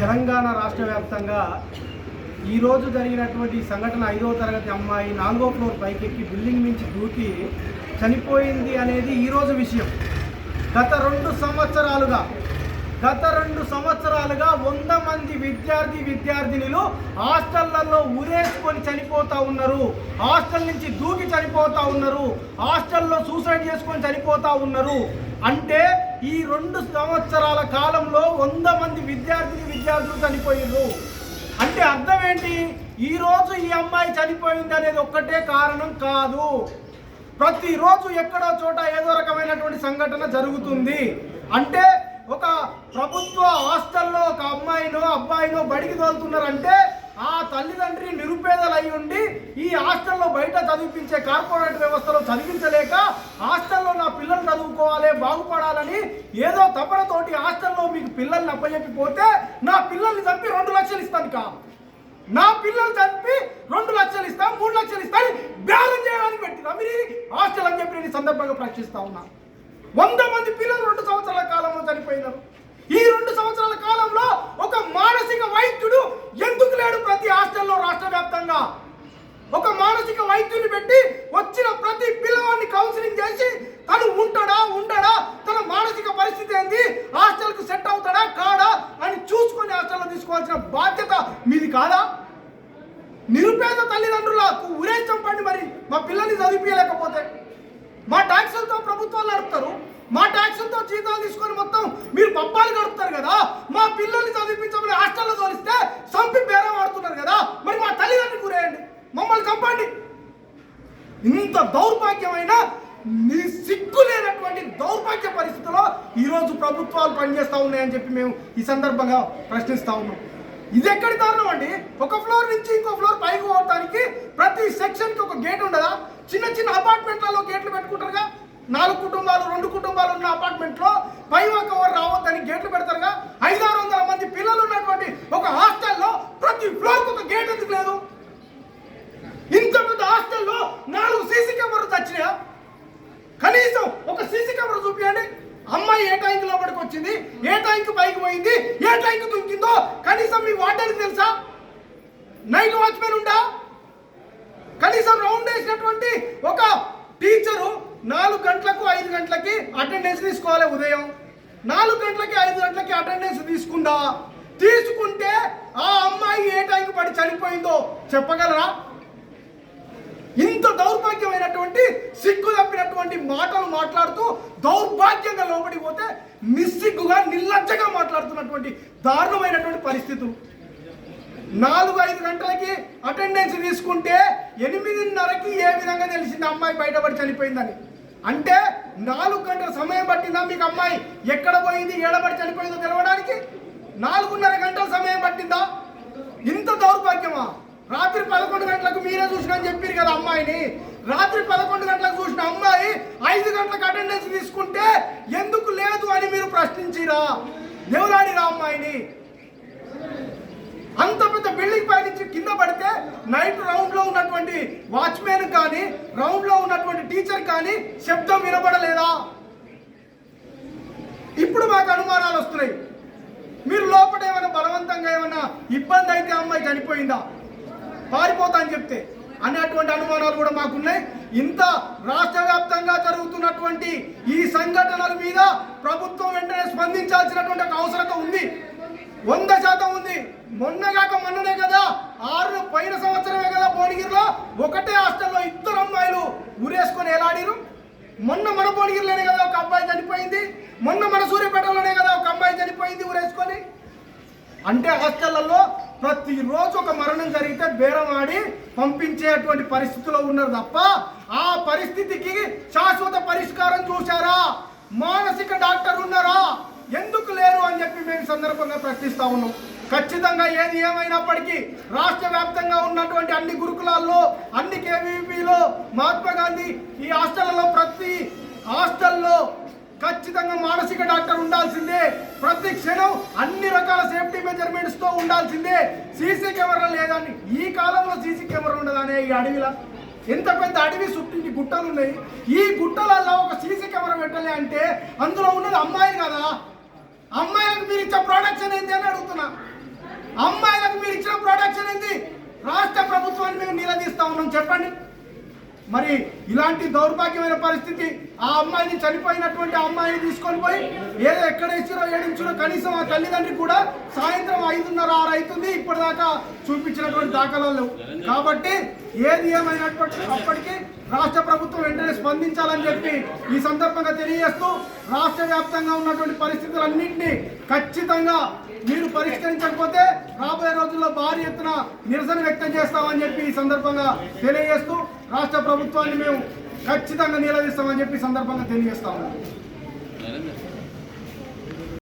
తెలంగాణ రాష్ట్ర వ్యాప్తంగా ఈరోజు జరిగినటువంటి సంఘటన ఐదవ తరగతి అమ్మాయి నాలుగో ఫ్లోర్ పైకెక్కి బిల్డింగ్ నుంచి దూకి చనిపోయింది అనేది ఈరోజు విషయం. గత రెండు సంవత్సరాలుగా గత రెండు సంవత్సరాలుగా వంద మంది విద్యార్థి విద్యార్థినులు హాస్టళ్ళలో ఉరేసుకొని చనిపోతా ఉన్నారు. హాస్టల్ నుంచి దూకి చనిపోతా ఉన్నారు. హాస్టల్లో సూసైడ్ చేసుకొని చనిపోతా ఉన్నారు. అంటే ఈ రెండు సంవత్సరాల కాలంలో వంద మంది విద్యార్థిని విద్యార్థులు చనిపోయారు అంటే అర్థం ఏంటి? ఈ ఈ అమ్మాయి చనిపోయింది అనేది ఒక్కటే కారణం కాదు. ప్రతిరోజు ఎక్కడో చోట ఏదో రకమైనటువంటి సంఘటన జరుగుతుంది. అంటే ఒక ప్రభుత్వ హాస్టల్లో ఒక అమ్మాయినో అబ్బాయినో బడికి తోలుతున్నారంటే ఆ తల్లిదండ్రి నిరుపేదలు అయి ఉండి ఈ హాస్టల్లో బయట చదివించే కార్పొరేట్ వ్యవస్థలో చదివించలేక హాస్టల్లో నా పిల్లలు చదువుకోవాలి బాగుపడాలని ఏదో తపనతోటి హాస్టల్లో మీకు పిల్లల్ని అప్పచెప్పిపోతే నా పిల్లల్ని చంపి రెండు లక్షలు ఇస్తాను కా. నా పిల్లలు చంపి రెండు లక్షలు ఇస్తాను మూడు లక్షలు ఇస్తాను బ్యాలెన్స్ చేయడానికి పెట్టినా. మీరు హాస్టల్ అని చెప్పి నేను సందర్భంగా ప్రశ్నిస్తా ఉన్నా. వంద మంది పిల్లలు రెండు సంవత్సరాల కాలంలో చనిపోయినారు. ఈ రెండు సంవత్సరాల కాలంలో ఒక మానసిక వైద్యుడు ఎందుకు లేడు ప్రతి హాస్టల్లో రాష్ట్ర వ్యాప్తంగా ఒక మానసిక వైద్యుని పెట్టి వచ్చిన ప్రతి పిల్లవాడిని కౌన్సిలింగ్ చేసి తను ఉంటాడా ఉండడా తన మానసిక పరిస్థితి ఏంది హాస్టల్కు సెట్ అవుతాడా కాడా అని చూసుకొని హాస్టల్లో తీసుకోవాల్సిన బాధ్యత మీది కాదా నిరుపేద తల్లిదండ్రులకు ఉరే చంపండి మరి మా పిల్లల్ని చదివించలేకపోతే మా ట్యాక్సులతో ప్రభుత్వాలు నడుపుతారు మా ట్యాక్సులతో జీతాలు తీసుకొని మొత్తం మీరు పప్పాలు గడుపుతారు కదా మా పిల్లల్ని చదివించమని హాస్టల్లో తోలిస్తే సంపి బేరం ఆడుతున్నారు కదా మరి మా తల్లిదండ్రులు గురేయండి మమ్మల్ని చంపండి. ఇంత దౌర్భాగ్యమైన ని- సిగ్గు లేనటువంటి దౌర్భాగ్య పరిస్థితుల్లో ఈరోజు ప్రభుత్వాలు పనిచేస్తూ ఉన్నాయని చెప్పి మేము ఈ సందర్భంగా ప్రశ్నిస్తా ఉన్నాం. ఇది ఎక్కడి దారుణం అండి? ఒక ఫ్లోర్ నుంచి ఇంకో ఫ్లోర్ పైకి పోవడానికి ప్రతి సెక్షన్కి ఒక గేట్ ఉండదా? చిన్న చిన్న అపార్ట్మెంట్లలో గేట్లు పెట్టుకుంటారుగా? నాలుగు కుటుంబాలు రెండు కుటుంబాలు ఉన్న అపార్ట్మెంట్లో పై ఒక ఎవరు రావద్దని గేట్లు పెడతారుగా? ఐదారు వందల మంది పిల్లలు ఉన్నటువంటి ఒక హాస్టల్లో ప్రతి ఫ్లోర్కి ఒక గేట్ ఎందుకు లేదు? ఇంత పెద్ద హాస్టల్లో నాలుగు సీసీ కెమెరాలు తెచ్చినాయా కనీసం ఒక సీసీ కెమెరా చూపించండి అమ్మాయి ఏ టైంకి లోపలికి వచ్చింది? ఏ టైంకి పైకి పోయింది? ఏ టైంకి దుంకిందో కనీసం మీ వాటర్ తెలుసా? నైట్ వాచ్మెన్ ఉందా కనీసం రౌండ్ వేసినటువంటి ఒక టీచరు నాలుగు గంటలకు ఐదు గంటలకి అటెండెన్స్ తీసుకోవాలి ఉదయం. నాలుగు గంటలకి ఐదు గంటలకి అటెండెన్స్ తీసుకుందా? తీసుకుంటే ఆ అమ్మాయి ఏ టైంకి పడి చనిపోయిందో చెప్పగలరా? ఇంత దౌర్భాగ్యమైనటువంటి సిగ్గు తప్పినటువంటి మాటలు మాట్లాడుతూ దౌర్భాగ్యంగా లోపలికి పోతే నిస్సిగ్గుగా నిర్లజ్జగా మాట్లాడుతున్నటువంటి దారుణమైనటువంటి పరిస్థితులు. నాలుగు ఐదు గంటలకి అటెండెన్స్ తీసుకుంటే ఎనిమిదిన్నరకి ఏ విధంగా తెలిసింది అమ్మాయి బయటపడి చనిపోయిందని? అంటే నాలుగు గంటల సమయం పట్టిందా మీకు అమ్మాయి? ఎక్కడ పోయింది ఏడబడి చనిపోయిందో తెలవడానికి? నాలుగున్నర గంటల సమయం పట్టిందా? ఇంత దౌర్భాగ్యమా? రాత్రి పదకొండు గంటలకు మీరే చూసిన అని చెప్పారు కదా అమ్మాయిని. రాత్రి పదకొండు గంటలకు చూసిన అమ్మాయి ఐదు గంటలకు అటెండెన్స్ తీసుకుంటే ఎందుకు లేదు అని మీరు ప్రశ్నించిరా? ఎవరాడిరా అమ్మాయిని? అంత పెద్ద బిల్డింగ్ పై నుంచి కింద పడితే నైట్ రౌండ్లో ఉన్నటువంటి వాచ్మెన్ కానీ రౌండ్లో ఉన్నటువంటి టీచర్ కానీ శబ్దం వినబడలేదా? ఇప్పుడు మాకు అనుమానాలు వస్తున్నాయి. మీరు లోపల ఏమైనా బలవంతంగా ఏమైనా ఇబ్బంది అయితే అమ్మాయి చనిపోయిందా? పారిపోతా అని చెప్తే. అనేటువంటి అనుమానాలు కూడా మాకున్నాయి. ఇంత రాష్ట్ర వ్యాప్తంగా జరుగుతున్నటువంటి ఈ సంఘటనల మీద ప్రభుత్వం వెంటనే స్పందించాల్సినటువంటి ఒక అవసరత ఉంది. వంద శాతం ఉంది. మొన్నగాక మొన్ననే కదా ఆరు పైన సంవత్సరమే కదా భువనగిరిలో. ఒకటే హాస్టల్లో ఇద్దరు అమ్మాయిలు ఊరేసుకొని ఎలాడిరు మొన్న మన భువనగిరిలోనే కదా ఒక అబ్బాయి చనిపోయింది. మొన్న మన సూర్యపేటలోనే కదా ఒక అమ్మాయి చనిపోయింది ఉరేసుకొని అంటే హాస్టళ్ళలో ప్రతిరోజు ఒక మరణం జరిగితే బేరం ఆడి పంపించేటువంటి పరిస్థితిలో ఉన్నారు తప్ప ఆ పరిస్థితికి శాశ్వత పరిష్కారం చూశారా? మానసిక డాక్టర్ ఉన్నారా? ఎందుకు లేరు అని చెప్పి మేము సందర్భంగా ప్రశ్నిస్తా ఉన్నాం. ఖచ్చితంగా ఏది ఏమైనప్పటికీ రాష్ట్ర వ్యాప్తంగా ఉన్నటువంటి అన్ని గురుకులాల్లో అన్ని కేవీపీలో మహాత్మా గాంధీ ఈ హాస్టళ్ళలో ప్రతి హాస్టల్లో ఖచ్చితంగా మానసిక డాక్టర్ ఉండాల్సిందే. ప్రతి క్షణం అన్ని రకాల సేఫ్టీ మెజర్మెంట్స్తో ఉండాల్సిందే సీసీ కెమెరా లేదని ఈ కాలంలో సీసీ కెమెరా ఉండదనే ఈ అడవిలో. ఎంత పెద్ద అడవి చుట్టూ గుట్టలు ఉన్నాయి ఈ గుట్టలలో ఒక సీసీ కెమెరా పెట్టలే అంటే అందులో ఉన్నది అమ్మాయి కదా. అమ్మాయిలకు మీరు ఇచ్చే ప్రొడక్షన్ ఏంటి అని అడుగుతున్నా. అమ్మాయిలకు మీరు ఇచ్చిన ప్రొడక్షన్ ఏంది రాష్ట్ర ప్రభుత్వాన్ని మేము నిలదీస్తా ఉన్నాం. చెప్పండి. మరి ఇలాంటి దౌర్భాగ్యమైన పరిస్థితి ఆ అమ్మాయిని చనిపోయినటువంటి ఆ అమ్మాయిని తీసుకొని పోయి ఏదో ఎక్కడ ఇచ్చిరో ఏడించిరో కనీసం ఆ తల్లిదండ్రి కూడా సాయంత్రం ఐదున్నర ఆరు అవుతుంది. ఇప్పటిదాకా చూపించినటువంటి దాఖలాలు కాబట్టి ఏది ఏమైనటువంటి అప్పటికీ రాష్ట్ర ప్రభుత్వం వెంటనే స్పందించాలని చెప్పి ఈ సందర్భంగా తెలియజేస్తూ రాష్ట్ర వ్యాప్తంగా ఉన్నటువంటి పరిస్థితులన్నింటినీ ఖచ్చితంగా మీరు పరిష్కరించకపోతే రాబోయే రోజుల్లో భారీ ఎత్తున నిరసన వ్యక్తం చేస్తామని చెప్పి ఈ సందర్భంగా తెలియజేస్తూ రాష్ట్ర ప్రభుత్వాన్ని మేము ఖచ్చితంగా నిలదీస్తామని చెప్పి సందర్భంగా తెలియజేస్తాము